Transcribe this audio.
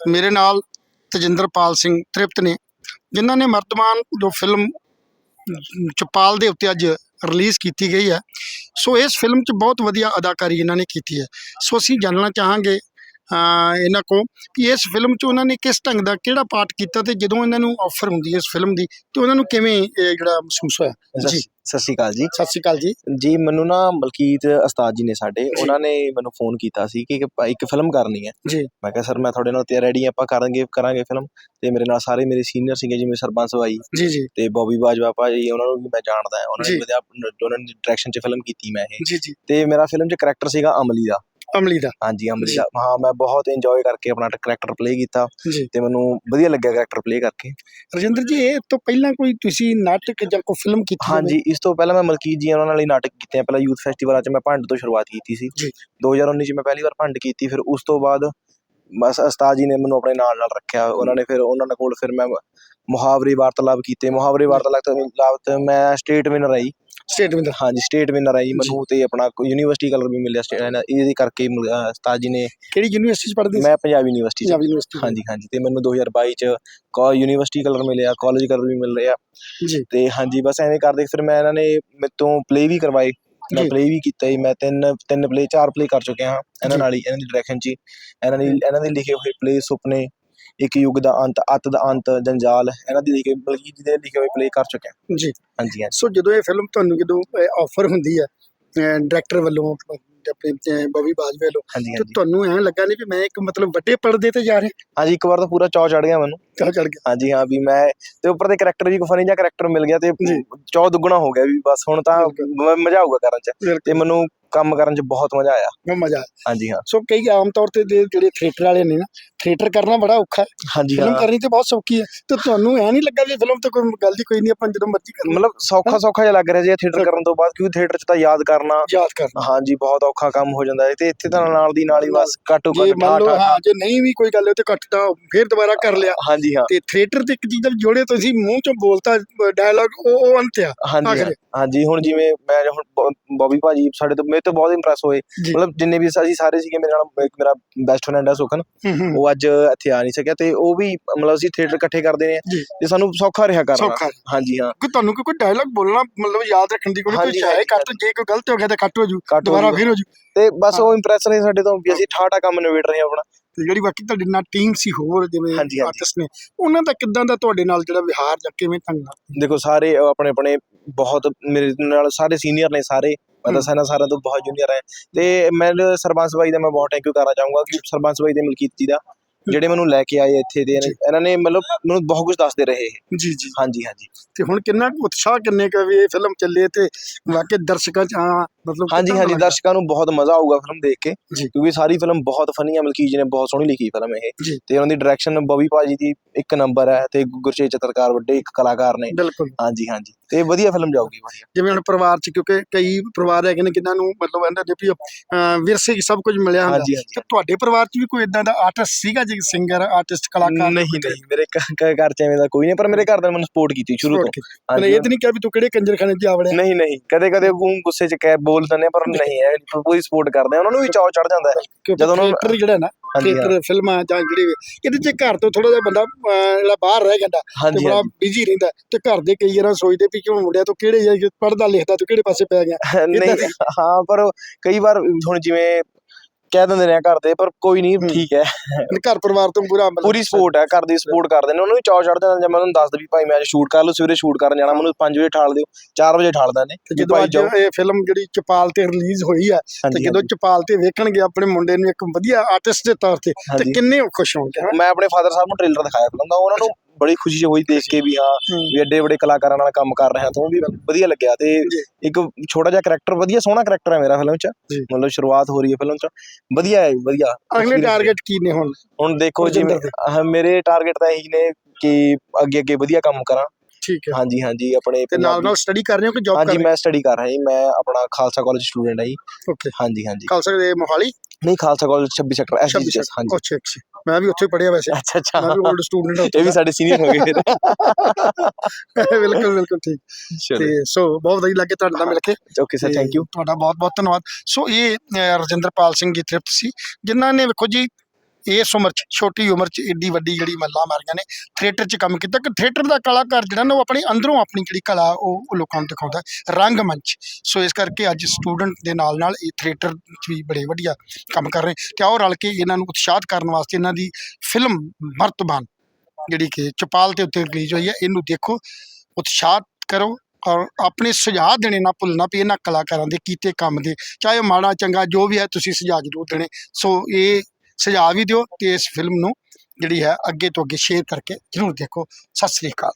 ਮੇਰੇ ਨਾਲ ਤਜਿੰਦਰਪਾਲ ਸਿੰਘ ਤ੍ਰਿਪਤ ਨੇ ਜਿਨ੍ਹਾਂ ਨੇ ਮਰਤਮਾਨ ਜੋ ਫਿਲਮ ਚਪਾਲ ਦੇ ਉੱਤੇ ਅੱਜ ਰਿਲੀਜ਼ ਕੀਤੀ ਗਈ ਹੈ। ਸੋ ਇਸ ਫਿਲਮ 'ਚ ਬਹੁਤ ਵਧੀਆ ਅਦਾਕਾਰੀ ਇਹਨਾਂ ਨੇ ਕੀਤੀ ਹੈ। ਸੋ ਅਸੀਂ ਜਾਣਨਾ ਚਾਹਾਂਗੇ ਇਹਨਾਂ ਕੋ ਕਿ ਇਸ ਫਿਲਮ 'ਚ ਉਹਨਾਂ ਨੇ ਕਿਸ ਢੰਗ ਦਾ ਕਿਹੜਾ ਪਾਰਟ ਕੀਤਾ ਤੇ ਜਦੋਂ ਇਹਨਾਂ ਨੂੰ ਆਫਰ ਹੁੰਦੀ ਹੈ ਇਸ ਫਿਲਮ ਦੀ ਤੇ ਉਹਨਾਂ ਨੂੰ ਕਿਵੇਂ ਇਹ ਜਿਹੜਾ ਮਹਿਸੂਸ ਹੋਇਆ। ਜੀ। ਸਤਿ ਸ਼੍ਰੀ ਅਕਾਲ ਜੀ। ਸਤਿ ਸ਼੍ਰੀ ਅਕਾਲ ਜੀ। ਜੀ ਮੈਨੂੰ ਨਾ ਮਲਕੀਤ ਉਸਤਾਦ ਜੀ ਨੇ ਸਾਡੇ ਉਹਨਾਂ ਨੇ ਮੈਨੂੰ ਫੋਨ ਕੀਤਾ ਸੀ ਕਿ ਇੱਕ ਇੱਕ ਫਿਲਮ ਕਰਨੀ ਹੈ। ਜੀ। ਮੈਂ ਕਿਹਾ ਸਰ ਮੈਂ ਤੁਹਾਡੇ ਨਾਲ ਤੇ ਰੈਡੀ ਆਪਾਂ ਕਰਾਂਗੇ ਕਰਾਂਗੇ ਫਿਲਮ ਤੇ ਮੇਰੇ ਨਾਲ ਸਾਰੇ ਮੇਰੇ ਸੀਨੀਅਰ ਸੀਗੇ ਜਿਵੇਂ ਸਰਬੰਸ ਬਾਈ ਜੀ ਜੀ। ਤੇ ਬੋਬੀ ਬਾਜਵਾ ਭਾਜੀ ਉਹਨਾਂ ਨੂੰ ਵੀ ਮੈਂ ਜਾਣਦਾ ਹਾਂ। ਉਹਨਾਂ ਜੀ। ਨੇ ਵਧੀਆ ਉਹਨਾਂ ਦੀ ਡਾਇਰੈਕਸ਼ਨ 'ਚ ਫਿਲਮ ਕੀਤੀ ਮੈਂ ਇਹ। ਜੀ ਜੀ। ਤੇ ਮੇਰਾ ਫਿਲਮ 'ਚ ਕਰੈਕਟਰ ਸੀਗਾ ਅਮਲੀ ਦਾ। ਅਮਲੀ ਦਾ ਹਾਂਜੀ ਅਮਲੀ। ਦਾ ਹਾਂ ਮੈਂ ਬਹੁਤ ਇੰਜੋਏ ਕਰਕੇ ਆਪਣਾ ਕਰੈਕਟਰ ਪਲੇ ਕੀਤਾ ਤੇ ਮੈਨੂੰ ਵਧੀਆ ਲੱਗਿਆ ਕਰੈਕਟਰ ਪਲੇ ਕਰਕੇ ਰਜਿੰਦਰ ਜੀ ਇਹ ਤੋਂ ਪਹਿਲਾਂ ਕੋਈ ਤੁਸੀਂ ਨਾਟਕ ਜਾਂ ਕੋਈ ਫਿਲਮ ਕੀਤੀ? ਹਾਂਜੀ ਇਸ ਤੋਂ ਪਹਿਲਾਂ ਮੈਂ ਮਲਕੀਤ ਜੀ ਉਹਨਾਂ ਨਾਲ ਹੀ ਨਾਟਕ ਕੀਤੇ ਆ ਪਹਿਲਾਂ ਯੂਥ ਫੈਸਟੀਵਲਾਂ 'ਚ ਮੈਂ ਭੰਡ ਤੋਂ ਸ਼ੁਰੂਆਤ ਕੀਤੀ ਸੀ ਜੀ। 2019 'ਚ ਮੈਂ ਪਹਿਲੀ ਵਾਰ ਭੰਡ ਕੀਤੀ ਫਿਰ ਉਸ ਤੋਂ ਬਾਅਦ ਬਸ ਉਸਤਾਦ ਜੀ ਨੇ ਮੈਨੂੰ ਆਪਣੇ ਨਾਲ ਨਾਲ ਰੱਖਿਆ ਉਹਨਾਂ ਨੇ ਫਿਰ ਉਹਨਾਂ ਦੇ ਕੋਲ ਫਿਰ ਮੈਂ ਮੁਹਾਵਰੇ ਵਾਰਤਾਲਾਪ ਕੀਤੇ। ਮੁਹਾਵਰੇ ਵਾਰਤਾਲਾਪ ਤੋਂ ਮੈਂ ਸਟੇਟ ਵਿਨਰ ਆਈ ਸਟੇਟ ਵਿੰਦਰ ਹਾਂਜੀ ਸਟੇਟ ਵਿਨਰ ਆਈ ਮੈਨੂੰ ਤੇ ਆਪਣਾ ਯੂਨੀਵਰਸਿਟੀ ਕਲਰ ਵੀ ਮਿਲਿਆ ਇਹਦੇ ਕਰਕੇ ਉਸਤਾਦ ਜੀ ਨੇ ਕਿਹੜੀ ਯੂਨੀਵਰਸਿਟੀ ਚ ਪੜ੍ਹਦੇ ਮੈਂ ਪੰਜਾਬ ਯੂਨੀਵਰਸਿਟੀ ਪੰਜਾਬ ਯੂਨੀਵਰਸਿਟੀ ਹਾਂਜੀ ਹਾਂਜੀ ਤੇ ਮੈਨੂੰ 2022 ਚ ਕਾ ਯੂਨੀਵਰਸਿਟੀ ਕਲਰ ਮਿਲਿਆ ਕਾਲਜ ਕਲਰ ਵੀ ਮਿਲ ਰਿਹਾ। ਜੀ। ਤੇ ਹਾਂਜੀ ਬਸ ਐਵੇਂ ਕਰਦੇ ਫਿਰ ਮੈਂ ਇਹਨਾਂ ਨੇ ਮੇਰੇ ਤੋਂ ਪਲੇ ਵੀ ਕਰਵਾਏ। ਮੈਂ ਜੀ। ਪਲੇ ਵੀ ਕੀਤਾ ਜੀ ਮੈਂ ਤਿੰਨ ਤਿੰਨ ਪਲੇ ਚਾਰ ਪਲੇ ਕਰ ਚੁੱਕਿਆ ਹਾਂ ਇਹਨਾਂ ਜੀ। ਨਾਲ ਹੀ ਇਹਨਾਂ ਦੀ ਡਾਇਰੈਕਸ਼ਨ 'ਚ ਹੀ। ਇਹਨਾਂ ਦੀ ਇਹਨਾਂ ਦੇ ਲਿਖੇ ਹੋਏ ਪਲੇ ਸੁਪਨੇ ਇੱਕ ਯੁੱਗ ਦਾ ਅੰਤ ਅੱਤ ਦਾ ਅੰਤ ਜੰਜਾਲ ਇਹਨਾਂ ਦੀ ਲਿਖੇ ਬਲਕੀ ਜੀ ਦੇ ਲਿਖੇ ਹੋਏ ਪਲੇ ਕਰ ਚੁੱਕਿਆ ਜੀ ਹਾਂਜੀ ਹਾਂਜੀ ਸੋ ਜਦੋਂ ਇਹ ਫਿਲਮ ਤੁਹਾਨੂੰ ਜਦੋਂ ਆਫਰ ਹੁੰਦੀ ਹੈ ਡਾਇਰੈਕਟਰ ਵੱਲੋਂ ਆਪਣੇ ਬੋਬੀ ਬਾਜਵਾ ਹਾਂਜੀ ਤੇ ਹਾਂਜੀ। ਤੁਹਾਨੂੰ ਐਂ ਲੱਗਾ ਨਹੀਂ ਵੀ ਮੈਂ ਇੱਕ ਮਤਲਬ ਵੱਡੇ ਪਰਦੇ ਤੇ ਜਾ ਰਿਹਾ? ਹਾਂਜੀ ਇੱਕ ਵਾਰ ਤਾਂ ਪੂਰਾ ਚੌ ਚੜ ਗਿਆ ਮੈਨੂੰ। ਚੜ ਚੜ ਗਿਆ। ਹਾਂਜੀ ਹਾਂ ਵੀ ਮੈਂ ਤੇ ਉੱਪਰ ਦੇ ਕਰੈਕਟਰ ਵੀ ਫਨੀ ਜਿਹਾ ਕਰੈਕਟਰ ਮਿਲ ਗਿਆ ਤੇ ਜੀ। ਚੌ ਦੁੱਗਣਾ ਹੋ ਗਿਆ ਵੀ ਬਸ ਹੁਣ ਤਾਂ ਮ- ਮਜ਼ਾ ਆਊਗਾ ਕਰਨ 'ਚ। ਬਿਲਕੁਲ। ਤੇ ਮੈਨੂੰ ਕੰਮ ਕਰਨ 'ਚ ਬਹੁਤ ਮਜ਼ਾ ਆਇਆ। ਬਹੁਤ ਮਜ਼ਾ ਆਇਆ। ਹਾਂਜੀ ਹਾਂ। ਸੋ ਕਈ ਆਮ ਤੌਰ ਤੇ ਦੇ ਜਿਹੜੇ ਥੀਏਟਰ ਵਾਲੇ ਨੇ ਨਾ ਥੀਏਟਰ ਕਰਨਾ ਬੜਾ ਔਖਾ ਹੈ। ਹਾਂਜੀ ਫਿਲਮ ਹਾਂ। ਕਰਨੀ ਤੇ ਬਹੁਤ ਸੌਖੀ ਹੈ। ਤੇ ਤੁਹਾਨੂੰ ਐ ਨਹੀਂ ਲੱਗਾ ਵੀ ਫਿਲਮ ਤੇ ਕੋਈ ਗੱਲ ਦੀ ਕੋਈ ਨਹੀਂ ਆਪਾਂ ਜਦੋਂ ਮਰਜ਼ੀ ਕਰ ਮਤਲਬ ਸੌਖਾ ਸੌਖਾ ਜਿਹਾ ਲੱਗ ਰਿਹਾ ਜੀ ਥੀਏਟਰ ਕਰਨ ਤੋਂ ਬਾਅਦ ਕਿਉਂਕਿ ਥੀਏਟਰ 'ਚ ਤਾਂ ਯਾਦ ਕਰਨਾ ਯਾਦ ਕਰਨਾ। ਹਾਂਜੀ ਬਹੁਤ ਔਖਾ ਕੰਮ ਹੋ ਜਾਂਦਾ ਹੈ। ਤੇ ਇੱਥੇ ਤਾਂ ਨਾਲ ਦੀ ਨਾਲ ਹੀ ਬਸ ਘੱਟੋ ਜੇ ਘੱਟ ਮੰਨ ਲਓ ਠਾ- ਠਾ- ਹਾਂ ਜੇ ਨਹੀਂ ਵੀ ਕੋਈ ਗੱਲ ਹੋਈ ਤੇ ਕੱਟ ਤਾਂ ਫੇਰ ਦੁਬਾਰਾ ਕਰ ਲਿਆ। ਹਾਂਜੀ ਹਾਂ। ਤੇ ਥੀਏਟਰ ਤੇ ਇੱਕ ਚੀਜ਼ ਦਾ ਜੋੜੇ ਤੁਸੀਂ ਮੂੰਹ ਚੋਂ ਬੋਲਤਾ ਡਾਇਲੌਗ ਉਹ ਉਹ ਅੰਤ ਆ ਹਾਂਜੀ ਹਾਂ। ਹਾਂਜੀ ਹੁਣ ਜਿਵੇਂ ਮੈਂ ਹੁਣ ਬੋ- ਬੋਬੀ ਭਾਜੀ ਸਾਡੇ ਤੋਂ ਮੇਰੇ ਤੋਂ ਬਹੁਤ ਇੰਪ੍ਰੈਸ ਹੋਏ। ਮਤਲਬ ਜਿੰਨੇ ਵੀ ਅਸੀਂ ਸਾਰੇ ਸੀਗੇ ਮੇਰੇ ਨਾਲ ਮੇਰਾ ਬੈਸਟ ਫਰੈਂਡ ਹੈ ਸੁਖਨ ਹੂੰ ਹੂੰ। ਉਹ ਅੱਜ ਇੱਥੇ ਆ ਨਹੀਂ ਸਕਿਆ ਤੇ ਉਹ ਵੀ ਮਤਲਬ ਅਸੀਂ ਥੀਏਟਰ ਇਕੱਠੇ ਕਰਦੇ ਨੇ। ਤੇ ਸਾਨੂੰ ਸੌਖਾ ਰਿਹਾ ਕਰਨਾ। ਹਾਂਜੀ ਹਾਂ। ਕਿ ਤੁਹਾਨੂੰ ਕੋਈ ਡਾਇਲੌਗ ਬੋਲਣਾ ਮਤਲਬ ਯਾਦ ਰੱਖਣ ਦੀ ਕੋਈ ਚਾਹੇ ਹਾਂਜੀ, ਕੱਟ ਜੇ ਕੋਈ ਗਲਤ ਹੋ ਗਿਆ ਤਾਂ ਕੱਟ ਹੋ ਜੂ। ਹੋ ਦੁਬਾਰਾ। ਫਿਰ ਹੋ ਜੂ। ਤੇ ਬਸ ਹਾਂ। ਉਹ ਇੰਪ੍ਰੈਸ ਰਹੇ ਸਾਡੇ ਤੋਂ ਵੀ ਅਸੀਂ ਠਾਠਾ ਕੰਮ ਨਿਬੇੜ ਰਹੇ ਹਾਂ ਆਪਣਾ। ਤੇ ਜਿਹੜੀ ਬਾਕੀ ਤੁਹਾਡੇ ਨਾਲ ਟੀਮ ਸੀ ਹੋਰ ਜਿਵੇਂ। ਆਰਟਿਸਟ ਨੇ ਉਹਨਾਂ ਦਾ ਕਿੱਦਾਂ ਦਾ ਤੁਹਾਡੇ ਨਾਲ ਜਿਹੜਾ ਵਿਹਾਰ ਜਾਂ ਕਿਵੇਂ ਨਾਲ ਦੇਖੋ ਸਾਰੇ ਆਪਣੇ ਆਪਣੇ ਬਹੁਤ ਮੇਰੇ ਨਾਲ ਸਾਰੇ ਸੀਨੀਅਰ ਨੇ ਸਾਰੇ। ਮੈਂ ਤਾਂ ਸਾਰਿਆਂ ਸਾਰਿਆਂ ਤੋਂ ਬਹੁਤ ਜੂਨੀਅਰ ਹੈ। ਤੇ ਮੈਂ ਸਰਬੰਸ ਬਾਈ ਦਾ ਮੈਂ ਬਹੁਤ ਥੈਂਕ ਯੂ ਕਰਨਾ ਚਾਹੂੰਗਾ ਕਿ ਸਰਬੰਸ ਬਾਈ ਦੇ ਮਲਕੀਤ ਦਾ ਜਿਹੜੇ ਮੈਨੂੰ ਲੈ ਕੇ ਆਏ ਇੱਥੇ ਦੇ। ਇਹਨਾਂ ਨੇ ਮਤਲਬ ਮੈਨੂੰ ਬਹੁਤ ਕੁਝ ਦੱਸਦੇ ਰਹੇ ਇਹ। ਜੀ ਜੀ। ਹਾਂਜੀ ਹਾਂਜੀ। ਤੇ ਹੁਣ ਕਿੰਨਾ ਉਤਸ਼ਾਹ ਕਿੰਨੇ ਕੁ ਵੀ ਇਹ ਫਿਲਮ ਚੱਲੇ ਤੇ ਵਾਕਈ ਦਰਸ਼ਕਾਂ ਚ ਮਤਲਬ ਹਾਂਜੀ ਹਾਂਜੀ ਦਰਸ਼ਕਾਂ ਨੂੰ ਬਹੁਤ ਮਜ਼ਾ ਆਊਗਾ ਫਿਲਮ ਦੇਖ ਕੇ। ਕਿਉਂਕਿ ਸਾਰੀ ਫਿਲਮ ਬਹੁਤ ਫਨੀ ਹੈ ਜੀ ਨੇ ਬਹੁਤ ਸੋਹਣੀ ਲਿਖੀ ਫਿਲਮ ਇਹ। ਤੇ ਉਹਨਾਂ ਦੀ ਡਾਇਰੈਕਸ਼ਨ ਬੋਬੀ ਭਾਜੀ ਦੀ ਇੱਕ ਨੰਬਰ ਹੈ ਤੇ ਗੁਰਚੇ ਚਤਰਕਾਰ ਵੱਡੇ ਇੱਕ ਕਲਾਕਾਰ ਨੇ। ਬਿਲਕੁਲ। ਹਾਂਜੀ ਹਾਂਜੀ। ਤੇ ਵਧੀਆ ਫਿਲਮ ਜਾਊਗੀ ਵਧੀਆ। ਜਿਵੇਂ ਹੁਣ ਪਰਿਵਾਰ ਚ ਕਿਉਂਕਿ ਕਈ ਪਰਿਵਾਰ ਹੈਗੇ ਨੇ ਜਿਨ੍ਹਾਂ ਨੂੰ ਮਤਲਬ ਕਹਿੰਦੇ ਨੇ ਵੀ ਅਹ, ਵਿਰਸੇ 'ਚ ਸਭ ਕੁਝ ਮਿਲਿਆ ਹੁੰਦਾ। ਹਾਂਜੀ ਹਾਂਜੀ। ਤੇ ਤੁਹਾਡੇ ਪਰਿਵਾਰ ਚ ਵੀ ਕੋਈ ਇਦਾਂ ਦਾ ਆਰਟਿਸਟ ਸੀਗਾ ਜੀ ਸਿੰਗਰ ਆਰਟਿਸਟ ਕਲਾਕਾਰ? ਨਹੀਂ ਨਹੀਂ ਮੇਰੇ ਘ- ਘ- ਘਰ ਚ ਐਵੇਂ ਦਾ ਕੋਈ ਨਹੀਂ ਪਰ ਮੇਰੇ ਘਰ ਦੇ ਮੈਨੂੰ ਸਪੋਰਟ ਕੀਤੀ ਸ਼ੁਰੂ ਤੋਂ। ਮੈਂ ਹਾਂਜੀ। ਇਹ ਤਾਂ ਨਹੀਂ ਕਿਹਾ ਵੀ ਤੂੰ ਕਿਹੜੇ ਕੰਜਰਖਾਨੇ 'ਚ ਆ ਵੜਿਆ ਨਹੀਂ ਨਹੀਂ। ਕਦੇ ਕਦੇ ਉਹ ਗੁੱਸੇ ਚ ਕਹਿ ਬੋਲ ਦਿੰਦੇ ਆ, ਪਰ ਨਹੀਂ। ਹੈ ਪੂਰੀ ਸਪੋਰਟ ਕਰਦੇ ਆ। ਉਹਨਾਂ ਨੂੰ ਵੀ ਚਾਅ ਚੜ ਜਾਂਦਾ ਹੈ। ਕਿਉਂਕਿ ਜਦੋਂ ਉਹਨਾਂ ਨੂੰ- ਥੀਏਟਰ ਜਿਹੜਾ ਨਾ। ਥੀਏਟਰ ਫਿਲਮਾਂ ਜਾਂ ਜਿਹੜੇ ਇਹਦੇ 'ਚ ਘਰ ਤੋਂ ਥੋੜਾ ਜਿਹਾ ਬੰਦਾ ਜਿਹੜਾ ਬਾਹਰ ਰਹਿ ਜਾਂਦਾ ਤੇ ਬੜਾ ਬਿਜ਼ੀ ਰਹਿੰਦਾ ਤੇ ਘਰ ਦੇ ਕਈ ਵਾਰ ਸੋਚਦੇ ਵੀ ਕਿਉਂ ਮੁੰਡਿਆ ਤੂੰ ਕਿਹੜੇ ਪੜਦਾ ਲਿਖਦਾ ਤੂੰ ਕਿਹੜੇ ਪਾਸੇ ਪੈ ਗਿਆ? ਨਹੀਂ ਹਾਂ ਪਰ ਕਈ ਵਾਰ ਹੁਣ ਜਿਵੇਂ ਕਹਿ ਦਿੰਦੇ ਨੇ ਘਰ ਦੇ ਪਰ ਕੋਈ ਨਹੀਂ ਹੂੰ। ਠੀਕ ਹੈ ਘਰ ਪਰਿਵਾਰ ਤੋਂ ਪੂਰਾ ਪੂਰੀ ਸਪੋਰਟ ਹੈ ਘਰ ਦੀ ਸਪੋਰਟ ਕਰਦੇ ਨੇ ਉਹਨਾਂ ਨੂੰ ਵੀ ਚਾਅ ਚੜ ਜਾਂਦਾ ਜੇ ਮੈਂ ਉਹਨਾਂ ਨੂੰ ਦੱਸਦਾ ਵੀ ਭਾਈ ਮੈਂ ਅੱਜ ਸ਼ੂਟ ਕਰ ਲਓ ਸਵੇਰੇ ਸ਼ੂਟ ਕਰਨ ਜਾਣਾ ਮੈਨੂੰ 5 ਵਜੇ ਠਾਲ ਦਿਓ 4 ਵਜੇ ਠਾਲਦਾ ਨੇ ਜਦੋਂ ਅੱਜ। ਇਹ ਫਿਲਮ ਜਿਹੜੀ ਚਪਾਲ ਤੇ ਰਿਲੀਜ਼ ਹੋਈ ਆ ਤੇ ਜਦੋਂ ਚਪਾਲ ਤੇ ਵੇਖਣਗੇ ਆਪਣੇ ਮੁੰਡੇ ਨੂੰ ਇੱਕ ਵਧੀਆ ਆਰਟਿਸਟ ਦੇ ਤੌਰ ਤੇ ਤੇ। ਕਿੰਨੇ ਖੁਸ਼ ਹੋਣਗੇ? ਮੈਂ ਆਪਣੇ ਫਾਦਰ ਸਾਹਿਬ ਨੂੰ ਟ੍ਰੇਲਰ ਦਿਖਾਇਆ ਫਿਲਮ ਦਾ ਉਹਨਾਂ ਨੂੰ ਬੜੀ ਖੁਸ਼ੀ ਹੋਈ ਦੇਖ ਕੇ ਵੀ ਹਾਂ ਵੀ ਐਡੇ ਵੱਡੇ ਕਲਾਕਾਰਾਂ ਨਾਲ ਕੰਮ ਕਰ ਰਿਹਾ ਤੋਂ ਵੀ ਵਧੀਆ ਲੱਗਿਆ ਤੇ ਜੀ। ਇੱਕ ਛੋਟਾ ਜਿਹਾ ਕਰੈਕਟਰ ਵਧੀਆ ਸੋਹਣਾ ਕਰੈਕਟਰ ਹੈ ਮੇਰਾ ਫਿਲਮ 'ਚ। ਜੀ। ਮਤਲਬ ਸ਼ੁਰੂਆਤ ਹੋ ਰਹੀ ਹੈ ਫਿਲਮ 'ਚ। ਵਧੀਆ ਹੈ ਵਧੀਆ। ਅਗਲੇ ਟਾਰਗੇਟ ਕੀ ਨੇ ਹੁਣ? ਹੁਣ ਦੇਖੋ ਆਹ ਮੇਰੇ ਟਾਰਗੇਟ ਤਾਂ ਇਹੀ ਨੇ ਕਿ ਅੱਗੇ ਅੱਗੇ ਵਧੀਆ ਕੰਮ ਕਰਾਂ। ਠੀਕ ਹੈ। ਹਾਂਜੀ ਹਾਂਜੀ ਆਪਣੇ ਤੇ ਨਾਲ ਨਾਲ ਸਟੱਡੀ ਕਰ ਰਹੇ ਹੋ ਕਿ ਜੌਬ ਕਰ ਹਾਂਜੀ ਮੈਂ ਸਟੱਡੀ ਕਰ ਰਿਹਾ ਜੀ ਮੈਂ ਆਪਣਾ ਖਾਲਸਾ ਕਾਲਜ ਸਟੂਡੈਂਟ ਹਾਂ ਜੀ। ਹੋ ਓਕੇ ਹਾਂਜੀ ਹਾਂਜੀ। ਖਾਲਸਾ ਦੇ ਮੋਹਾਲੀ? ਨਹੀਂ ਖਾਲਸਾ ਕਾਲਜ 26 ਸੈਕਟਰ 26 ਐਸਜੀਐਸ ਹਾਂਜੀ। ਅੱਛਾ ਅੱਛਾ ਮੈਂ ਵੀ ਉੱਥੇ ਪੜਿਆ ਵੈਸੇ। ਅੱਛਾ ਅੱਛਾ। ਮੈਂ ਵੀ 올ਡ ਸਟੂਡੈਂਟ ਇਹ ਵੀ ਸਾਡੇ ਸੀਨੀਅਰ ਹੋ ਗਏ ਫਿਰ। ਬਿਲਕੁਲ ਬਿਲਕੁਲ ਠੀਕ। ਤੇ ਸੋ ਬਹੁਤ ਵਧੀਆ ਲੱਗੇ ਤੁਹਾਡੇ ਨਾਲ ਮਿਲ ਕੇ। ਓਕੇ ਸਰ ਥੈਂਕ ਯੂ ਤੁਹਾਡਾ ਬਹੁਤ ਬਹੁਤ ਧੰਨਵਾਦ। ਸੋ ਇਹ ਰਜਿੰਦਰਪਾਲ ਸਿੰਘ ਜੀ ਤ੍ਰਿਪਤ ਸੀ ਜਿਨ੍ਹਾਂ ਨੇ ਵੇਖੋ ਜੀ ਇਸ ਉਮਰ 'ਚ, ਛੋਟੀ ਉਮਰ 'ਚ ਏਡੀ ਵੱਡੀ ਜਿਹੜੀ ਮੱਲਾਂ ਮਾਰੀਆਂ ਨੇ ਥੀਏਟਰ 'ਚ ਕੰਮ ਕੀਤਾ। ਕਿ ਥੀਏਟਰ ਦਾ ਕਲਾਕਾਰ ਜਿਹੜਾ ਨਾ, ਉਹ ਆਪਣੇ ਅੰਦਰੋਂ ਆਪਣੀ ਜਿਹੜੀ ਕਲਾ, ਉਹ ਲੋਕਾਂ ਨੂੰ ਦਿਖਾਉਂਦਾ ਰੰਗ ਮੰਚ ਸੋ ਇਸ ਕਰਕੇ ਅੱਜ ਸਟੂਡੈਂਟ ਦੇ ਨਾਲ ਨਾਲ ਇਹ ਥੀਏਟਰ 'ਚ ਵੀ ਬੜੇ ਵਧੀਆ ਕੰਮ ਕਰ ਰਹੇ ਤੇ ਆਓ ਰਲ ਕੇ ਇਹਨਾਂ ਨੂੰ ਉਤਸ਼ਾਹਤ ਕਰਨ ਵਾਸਤੇ ਇਹਨਾਂ ਦੀ ਫਿਲਮ ਮਰਤਬਾਨ ਜਿਹੜੀ ਕਿ ਚਪਾਲ ਦੇ ਉੱਤੇ ਰਿਲੀਜ਼ ਹੋਈ ਹੈ, ਇਹਨੂੰ ਦੇਖੋ, ਉਤਸ਼ਾਹਤ ਕਰੋ ਔਰ ਆਪਣੇ ਸੁਝਾਅ ਦੇਣੇ, ਨਾ ਭੁੱਲਣਾ ਵੀ ਇਹਨਾਂ ਕਲਾਕਾਰਾਂ ਦੇ ਕੀਤੇ ਕੰਮ ਦੇ। ਚਾਹੇ ਉਹ ਮਾੜਾ, ਚੰਗਾ, ਜੋ ਵੀ ਹੈ, ਤੁਸੀਂ ਸੁਝਾਅ ਜ਼ਰੂਰ ਦੇਣੇ। ਸੋ ਇਹ ਸੁਝਾਅ ਵੀ ਦਿਓ ਤੇ ਇਸ ਫਿਲਮ ਨੂੰ ਜਿਹੜੀ ਹੈ ਅੱਗੇ ਤੋਂ ਅੱਗੇ ਸ਼ੇਅਰ ਕਰਕੇ ਜ਼ਰੂਰ ਦੇਖੋ। ਸਤਿ ਸ੍ਰੀ ਅਕਾਲ।